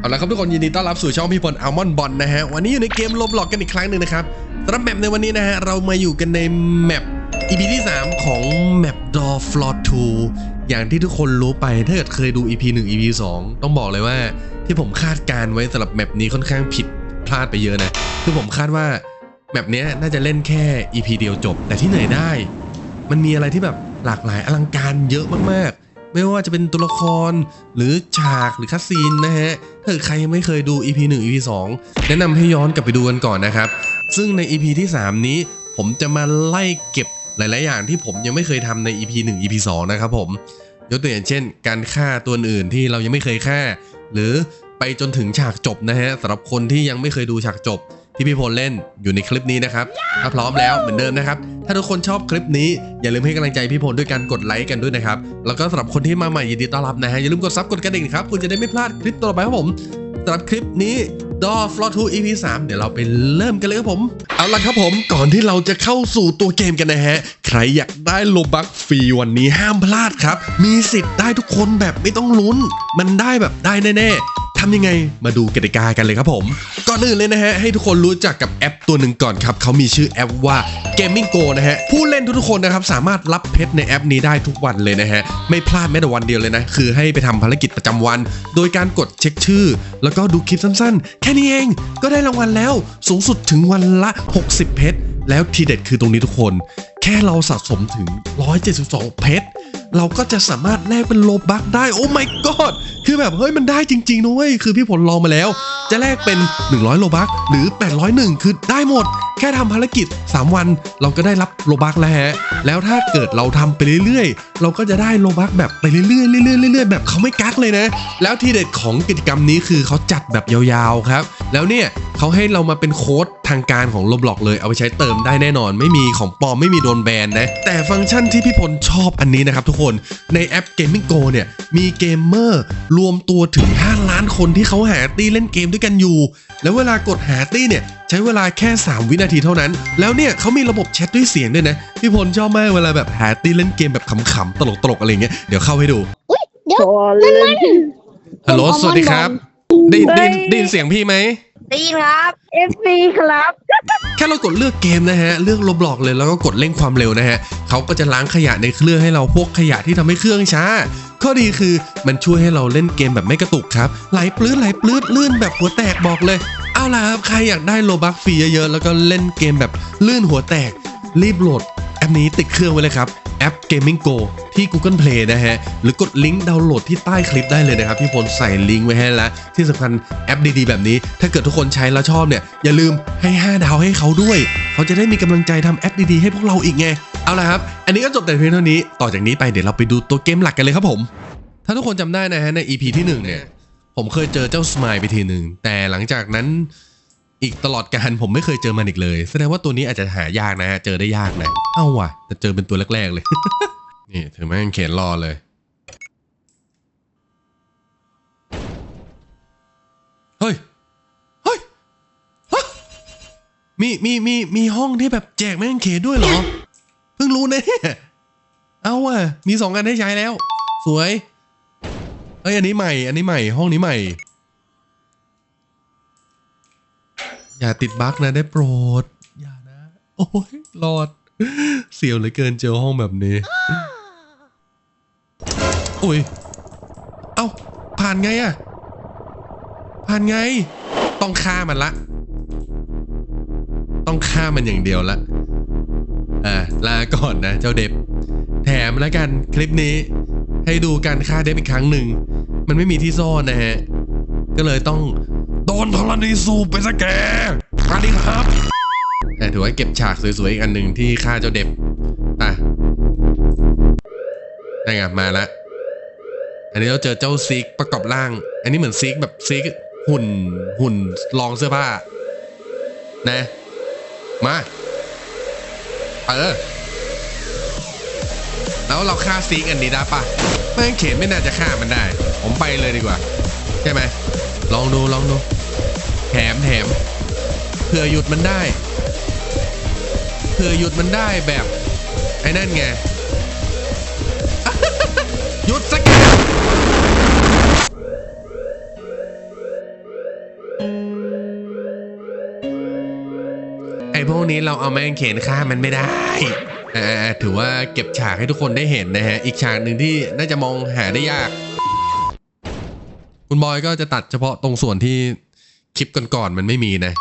เอาละครับทุกคนยินดีต้อนรับสู่ช่องพี่พลอัลมอนบอลนะฮะวันนี้อยู่ในเกมลบหลอกกันอีกครั้งหนึ่งนะครับสำหรับแมปในวันนี้นะฮะเรามาอยู่กันในแมป EP ที่ 3 ของแมป Door Floor 2อย่างที่ทุกคนรู้ไปถ้าเกิดเคยดู EP 1 EP 2 ต้องบอกเลยว่า ที่ผมคาดการไว้สำหรับแมปนี้ค่อนข้างผิดพลาดไปเยอะนะคือผมคาดว่าแมปเนี้ยน่าจะเล่นแค่ EP เดียวจบ แต่ที่ไหนได้ มันมีอะไรที่แบบหลากหลายอลังการเยอะมากๆ ไม่ว่าจะเป็นตัวละครหรือฉากหรือคัสซีนนะฮะถ้าเกิดใครไม่เคยดู EP 1 EP 2 แนะนำให้ย้อนกลับไปดูกันก่อนนะครับ ซึ่งใน EP ที่ 3 นี้ผมจะมาไล่เก็บหลาย ๆ อย่างที่ผมยังไม่เคยทำใน EP 1 EP 2 นะครับผมยกตัวอย่างเช่น การฆ่าตัวอื่นที่เรายังไม่เคยฆ่า หรือไปจนถึงฉากจบนะฮะสำหรับคนที่ยังไม่เคยดูฉากจบที่พี่พลเล่นอยู่ในคลิปนี้นะครับถ้าพร้อมแล้วเหมือนเดิมนะครับ ถ้าทุกคนชอบคลิปนี้อย่าลืมให้กำลังใจพี่พลด้วยการกดไลค์กันด้วยนะครับ แล้วก็สำหรับคนที่มาใหม่ยินดีต้อนรับนะฮะอย่าลืมกดซับกดกระดิ่งครับคุณจะได้ไม่พลาดคลิปต่อไปครับผมสำหรับคลิปนี้ Door f l o o 2 EP 3 เดี๋ยวเราไปเริ่มกันเลยครับผม เอาล่ะครับผมก่อนที่เราจะเข้าสู่ตัวเกมกันนะฮะ ใครอยากได้โลบักฟรีวันนี้ห้ามพลาดครับ มีสิทธิ์ได้ทุกคนแบบไม่ต้องลุ้น มันได้แบบได้แน่ๆำยังไงมาดูกติกากันเลยครับผม ก่อนอื่นเลยนะฮะ ให้ทุกคนรู้จักกับแอปตัวหนึ่งก่อนครับเขามีชื่อแอปว่า Gaming Go นะฮะ ผู้เล่นทุกๆคนนะครับ สามารถรับเพชรในแอปนี้ได้ทุกวันเลยนะฮะ ไม่พลาดแม้แต่วันเดียวเลยนะ คือให้ไปทำภารกิจประจำวัน โดยการกดเช็คชื่อ แล้วก็ดูคลิปสั้นๆ แค่นี้เองก็ได้รางวัลแล้วสูงสุดถึงวันละ 60 เพชรแล้วทีเด็ดคือตรงนี้ทุกคน แค่เราสะสมถึง 172 เพชร เราก็จะสามารถแลกเป็นโลบักได้โอ้ my god คือแบบเฮ้ยมันได้จริงๆนะเว้ยคือพี่ผลลองมาแล้ว จะแลกเป็น 100 โลบักหรือ 801 คือได้หมด แค่ทำภารกิจ 3 วันเราก็ได้รับโลบักแล้วฮะ แล้วถ้าเกิดเราทำไปเรื่อยๆ เราก็จะได้โลบักแบบไปเรื่อยๆเรื่อยๆเรื่อยๆแบบเขาไม่กักเลยนะ แล้วทีเด็ดของกิจกรรมนี้คือเขาจัดแบบยาวๆครับ แล้วเนี่ยเขาให้เรามาเป็นโค้ดทางการของโลบล็อกเลยเอาไปใช้เติมได้แน่นอน ไม่มีของปลอมไม่มีโดนแบนนะ แต่ฟังก์ชันที่พี่พลชอบอันนี้นะครับทุกคนในแอป Gaming Go เนี่ยมีเกมเมอร์รวมตัวถึง 5 ล้านคนที่เขาหาตี้เล่นเกมด้วยกันอยู่ แล้วเวลากดหาตี้เนี่ย ใช้เวลาแค่ 3 วินาทีเท่านั้น แล้วเนี่ยเขามีระบบแชทด้วยเสียงด้วยนะ พี่พลชอบมากเวลาแบบหาตี้เล่นเกมแบบขำๆ ตลกๆ อะไรเงี้ย เดี๋ยวเข้าให้ดูเดี๋ยวพอเล่นฮัลโหล สวัสดีครับ ได้ได้ได้ยินเสียงพี่ไหมได้ยินครับเอฟซีครับ แค่เรากดเลือกเกมนะฮะ เลือกลบหลอกเลยแล้วก็กดเร่งความเร็วนะฮะเขาก็จะล้างขยะในเครื่องให้เราพวกขยะที่ทำให้เครื่องช้า ข้อดีคือมันช่วยให้เราเล่นเกมแบบไม่กระตุกครับ ไหลปลื้ดไหลปลื้ดลื่นแบบหัวแตกบอกเลย เอาล่ะครับ ใครอยากได้โลบักฟรีเยอะๆ แล้วก็เล่นเกมแบบลื่นหัวแตก รีบโหลด แอปนี้ติดเครื่องไว้เลยครับแอป Gaming Go ที่ Google Play นะฮะ หรือกดลิงก์ดาวน์โหลดที่ใต้คลิปได้เลยนะครับ พี่พลใส่ลิงก์ไว้ให้แล้ว ที่สำคัญแอปดีๆ แบบนี้ ถ้าเกิดทุกคนใช้แล้วชอบเนี่ย อย่าลืมให้ 5 ดาวให้เขาด้วย เขาจะได้มีกำลังใจทำแอปดีๆ ให้พวกเราอีกไง เอาละครับ อันนี้ก็จบแต่เพียงเท่านี้ ต่อจากนี้ไปเดี๋ยวเราไปดูตัวเกมหลักกันเลยครับผม ถ้าทุกคนจำได้นะฮะใน EP ที่หนึ่งเนี่ย ผมเคยเจอเจ้าสมายไปทีหนึ่งแต่หลังจากนั้นอีกตลอดการผมไม่เคยเจอมันอีกเลย แสดงว่าตัวนี้อาจจะหายากนะฮะ เจอได้ยากนะ เอ้าว่ะ แต่เจอเป็นตัวแรก ๆ เลย นี่ถือแม่งเขียนรอเลย เฮ้ย เฮ้ยฮะมีมีมีมีห้องที่แบบแจกแม่งเขนด้วยเหรอ เพิ่งรู้เนี่ย เอาว่ะ มีสองอันให้ใช้แล้ว สวย อ้ยอันนี้ใหม่ อันนี้ใหม่ ห้องนี้ใหม่ อย่าติดบั๊กนะได้โปรด อย่านะ โอ้ยรอด เสียวเหลือเกินเจอห้องแบบนี้ อุ้ย เอ้า ผ่านไงอะผ่านไง ต้องฆ่ามันละ ต้องฆ่ามันอย่างเดียวละ อ่าลาก่อนนะ เจ้าเด็บ แถมแล้วกันคลิปนี้ ให้ดูการฆ่าเด็บอีกครั้งหนึ่ง มันไม่มีที่ซ่อนนะฮะ ก็เลยต้องโดนธรณีสูบไปซะแกสวัสดีครับแต่ถือว่าเก็บฉากสวยๆอีกอันหนึ่งที่ฆ่าเจ้าเด็บอะได้ไงมาละ อันนี้เราเจอเจ้าซิกประกอบร่าง อันนี้เหมือนซิกแบบซิกหุ่นหุ่นลองเสื้อผ้า นะ มา เออ แล้วเราฆ่าซิกอันนี้ได้ปะแม่งเขียนไม่น่าจะฆ่ามันได้ ผมไปเลยดีกว่า ใช่ไหม ลองดูลองดู แถมแถมเผื่อหยุดมันได้เผื่อหยุดมันได้แบบ ไอ้นั่นไง หยุดสักไอ้พวกนี้เราเอาแม่งเขนฆ่ามันไม่ได้ ถือว่าเก็บฉากให้ทุกคนได้เห็นนะฮะ อีกฉากหนึ่งที่น่าจะมองหาได้ยาก คุณบอยก็จะตัดเฉพาะตรงส่วนที่คลิปก่อนๆมันไม่มีนะ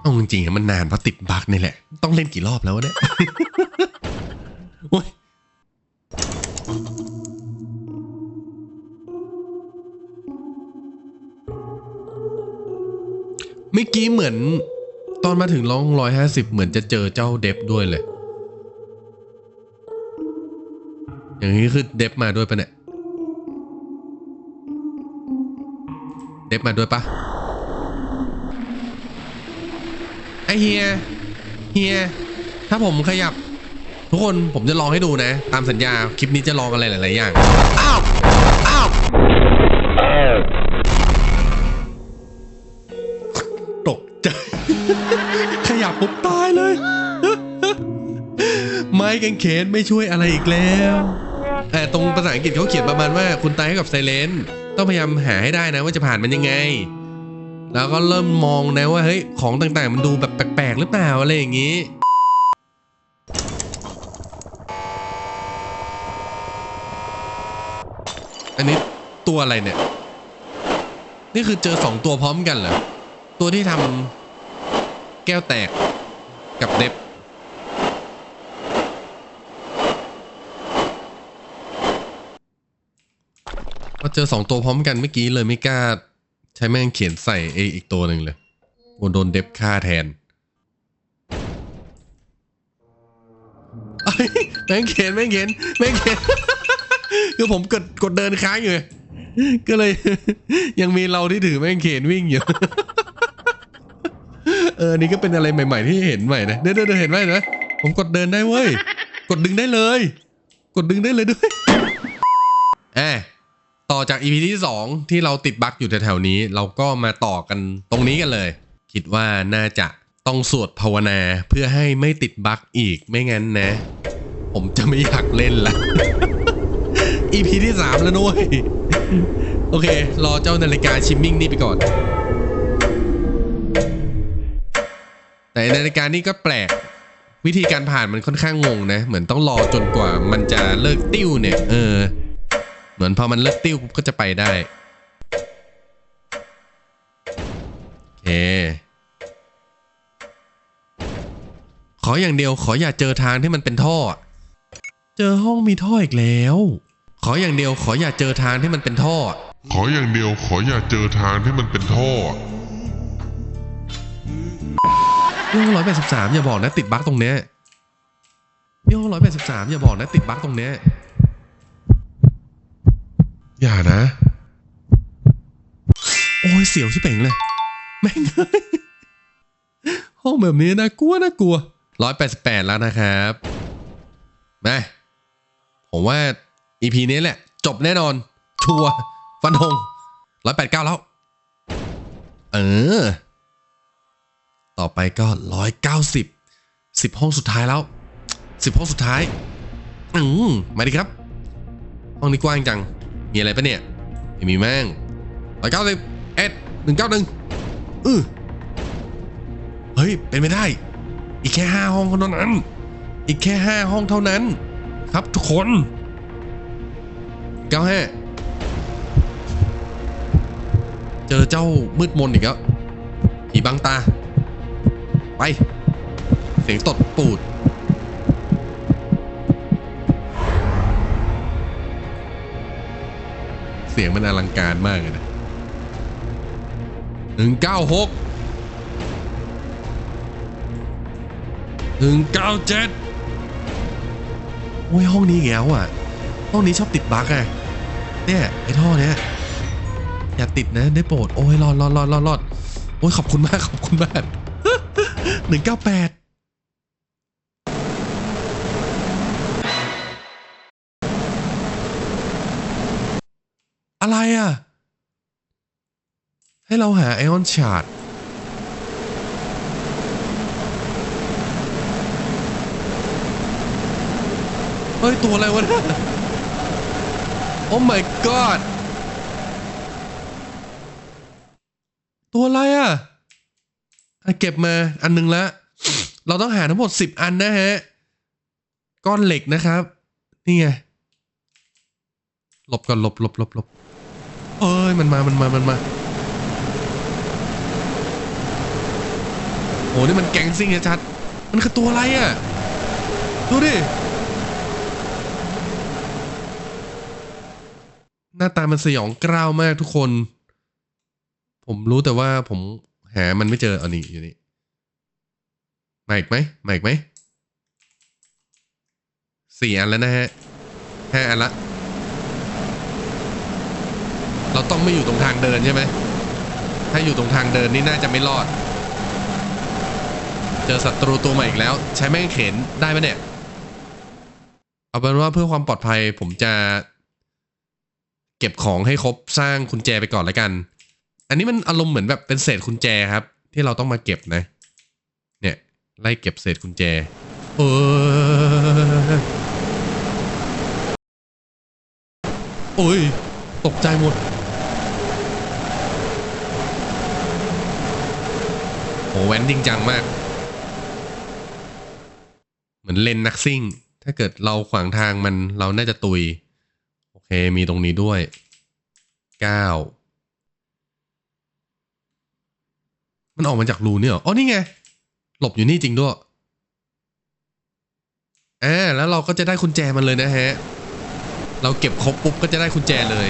เอาจริงๆมันนานเพราะติดบั๊กนี่แหละ ต้องเล่นกี่รอบแล้วเนี่ยโอ้ยเมื่อกี้เหมือน ตอนมาถึงร้องร้อยห้าสิบเหมือนจะเจอเจ้าเดฟด้วยเลย อย่างนี้คือเดฟมาด้วยปะเนี่ย เดฟมาด้วยปะไอเฮีย เฮีย ถ้าผมขยับ ทุกคนผมจะลองให้ดูนะ ตามสัญญาคลิปนี้จะลองอะไรหลาย ๆ อย่าง อ้าว อ้าวตกใจ ขยับปุ๊บตายเลยไม้กางเขนไม่ช่วยอะไรอีกแล้ว แต่ตรงภาษาอังกฤษเขาเขียนประมาณว่าคุณตายให้กับไซเลนต้องพยายามหาให้ได้นะว่าจะผ่านมันยังไง แล้วก็เริ่มมองนะว่าเฮ้ยของต่างๆ มันดูแบบแปลกๆหรือเปล่าอะไรอย่างนี้อันนี้ตัวอะไรเนี่ย นี่คือเจอสองตัวพร้อมกันเหรอ ตัวที่ทำแก้วแตกกับเด็บ เจอสองตัวพร้อมกันเมื่อกี้เลยไม่กล้า ใช้แม่งเขียนใส่ไออีกตัวหนึ่งเลยโดนโดนเด็บฆ่าแทนแม่งเขียนแม่งเขียนแม่งเขียนคือผมกดกดเดินค้างอยู่ไงก็เลย ยังมีเราที่ถือแม่งเขียนวิ่งอยู่เออนี่ก็เป็นอะไรใหม่ ๆ ที่เห็นใหม่นะเดินเดินเห็นไหมนไหมผมกดเดินได้เว้ย กดดึงได้เลย กดดึงได้เลยด้วยแอบ ต่อจาก EP ที่ 2 ที่เราติดบั๊กอยู่แถวๆนี้ เราก็มาต่อกันตรงนี้กันเลย คิดว่าน่าจะต้องสวดภาวนาเพื่อให้ไม่ติดบั๊กอีกไม่งั้นนะ ผมจะไม่อยากเล่นละ EP ที่ 3 แล้วนุ้ยโอเค รอเจ้านาฬิกาชิมมิ่งนี่ไปก่อน แต่นาฬิกานี่ก็แปลกวิธีการผ่านมันค่อนข้างงงนะ เหมือนต้องรอจนกว่ามันจะเลิกติ้วเนี่ย เออ มือนพอมันเลิกติ้วปุ๊บก็จะไปได้ โอเค ขออย่างเดียวขออย่าเจอทางที่มันเป็นท่อ เจอห้องมีท่ออีกแล้ว ขออย่างเดียวขออย่าเจอทางที่มันเป็นท่อ ขออย่างเดียวขออย่าเจอทางที่มันเป็นท่อพี่ห้องร้อยแปดสิบสามอย่าบอกนะติดบั๊กตรงเนี้ยพี่ห้องร้อยแปดสิบสามอย่าบอกนะติดบั๊กตรงเนี้ย อย่านะ โอ้ยเสียวชิเป่งเลย แม่งเอ้ยห้องแบบนี้นะกลัวนะกลัวร้อยแปดสิบแปดแล้วนะครับมาผมว่า EP นี้แหละ จบแน่นอน ชัวฟันธงร้อยแปดเก้าแล้ว เออ ต่อไปก็ร้อยเก้าสิบสิบห้องสุดท้ายแล้วสิบห้องสุดท้าย อืมมาดิครับ ห้องนี้กว้างจัง มีอะไรปะเนี่ยไม่มีแม่งร้อยเก้าสิบเอ็ดหนึ่งเก้าหนึ่งอือเฮ้ย เป็นไม่ได้ อีกแค่ห้าห้องเท่านั้น อีกแค่ห้าห้องเท่านั้น ครับทุกคนเก้าห้าเจอเจ้ามืดมนอีกแล้วผีบังตา ไป เสียงตดปูด เสียงมันอลังการมากเลยนะหนึ่งเก้าหกหนึ่งเก้าเจ็ดโอ้ยห้องนี้อีกแล้วอะ ห้องนี้ชอบติดบั๊กอะเนี่ยไอ้ท่อเนี้ยอย่าติดนะได้โปรดโอ้ยรอดรอดรอดรอดโอ้ยขอบคุณมากขอบคุณมากหนึ่งเก้าแปด ให้เราหาไอออนชาร์ดเฮ้ย ตัวอะไรวะเนี่ยโอ้ my god ตัวอะไรอะ เก็บมาอันหนึงละ เราต้องหาทั้งหมดสิบอันนะฮะ ก้อนเหล็กนะครับ นี่ไง หลบก่อนหลบหลบหลบหลบเอ้ย มันมา มันมา มันมา โอ้นี่มันแกงซิ่งชัดมันคือตัวอะไรอะ ดูดิ หน้าตามันสยองกล้าวมากทุกคน ผมรู้แต่ว่าผมหามันไม่เจออานี่อยู่นี่มาอีกไหมมาอีกไหมสี่อันแล้วนะฮะห้าอันละ เราต้องไม่อยู่ตรงทางเดินใช่ไหม ถ้าอยู่ตรงทางเดินนี่น่าจะไม่รอด เจอศัตรูตัวใหม่อีกแล้ว ใช้แม่งเข็นได้ไหมเนี่ย เอาเป็นว่าเพื่อความปลอดภัยผมจะ เก็บของให้ครบสร้างกุญแจไปก่อนแล้วกัน อันนี้มันอารมณ์เหมือนแบบเป็นเศษกุญแจครับ ที่เราต้องมาเก็บนะ เนี่ยไล่เก็บเศษกุญแจเออโอ้ย ตกใจหมด โหแว้นจริงจังมาก เหมือนเลนนักซิ่ง ถ้าเกิดเราขวางทางมันเราน่าจะตุย โอเค มีตรงนี้ด้วยเก้ามันออกมาจากรูนี่เหรอ อ๋อ นี่ไง หลบอยู่นี่จริงด้วย อ่า แล้วเราก็จะได้กุญแจมันเลยนะฮะ เราเก็บครบปุ๊บก็จะได้กุญแจเลย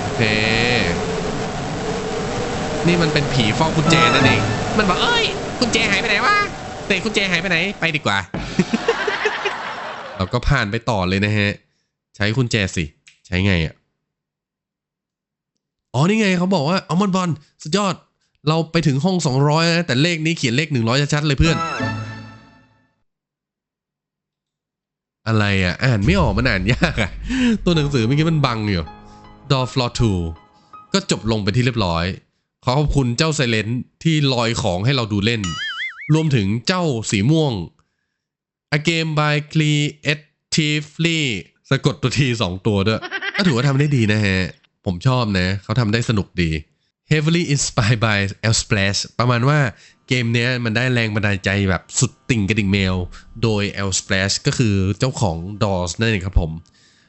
โอเค นี่มันเป็นผีเฝ้ากุญแจนั่นเอง มันบอกเอ้ยกุญแจหายไปไหนวะ เตะกุญแจหายไปไหนไปดีกว่า เราก็ผ่านไปต่อเลยนะฮะ ใช้กุญแจสิ ใช้ไงอะอ๋อนี่ไงเขาบอกว่าเอามอนบอลสุดยอด เราไปถึงห้อง 200นะแต่เลขนี้เขียนเลข 100ชัดๆเลยเพื่อน อะไรอะ อ่านไม่ออกมันอ่านยากอะ ตัวหนังสือเมื่อกี้มันบังอยู่ Door Floor 2ก็จบลงไปที่เรียบร้อย ขอขอบคุณเจ้าไซเลนที่ลอยของให้เราดูเล่น รวมถึงเจ้าสีม่วง A game by creatively สะกดตัวทีสองตัวด้วย ก็ถือว่าทำได้ดีนะฮะ ผมชอบนะ เขาทำได้สนุกดี heavily inspired by El Splash ประมาณว่าเกมนี้มันได้แรงบันดาลใจแบบสุดติ่งกระดิ่งแมว โดย El Splash ก็คือเจ้าของ DOS นั่นเองครับผม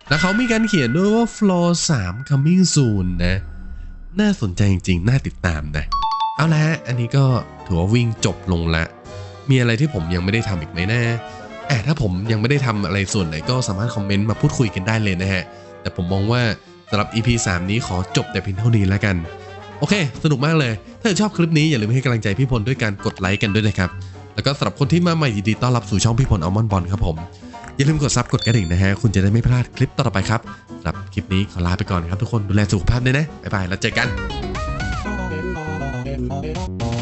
แล้วเขามีการเขียนด้วยว่า Floor 3 coming soon นะ น่าสนใจจริงๆ น่าติดตามนะ เอาละฮะ อันนี้ก็ถือว่าวิ่งจบลงละ มีอะไรที่ผมยังไม่ได้ทำอีกไหมนะแอบถ้าผมยังไม่ได้ทำอะไรส่วนไหนก็สามารถคอมเมนต์มาพูดคุยกันได้เลยนะฮะ แต่ผมมองว่าสำหรับ EP 3 นี้ขอจบแต่เพียงเท่านี้แล้วกัน โอเค สนุกมากเลย ถ้าชอบคลิปนี้อย่าลืมให้กำลังใจพี่พลด้วยการกดไลค์กันด้วยนะครับ แล้วก็สำหรับคนที่มาใหม่ยินดีต้อนรับสู่ช่องพี่พลอัลมอนบอลครับผม อย่าลืมกดซับกดกระดิ่งนะฮะ คุณจะได้ไม่พลาดคลิปต่อไปครับสำหรับคลิปนี้ขอลาไปก่อนครับทุกคนดูแลสุขภาพด้วยนะบ๊ายบายแล้วเจอกัน Yeah, yeah, yeah.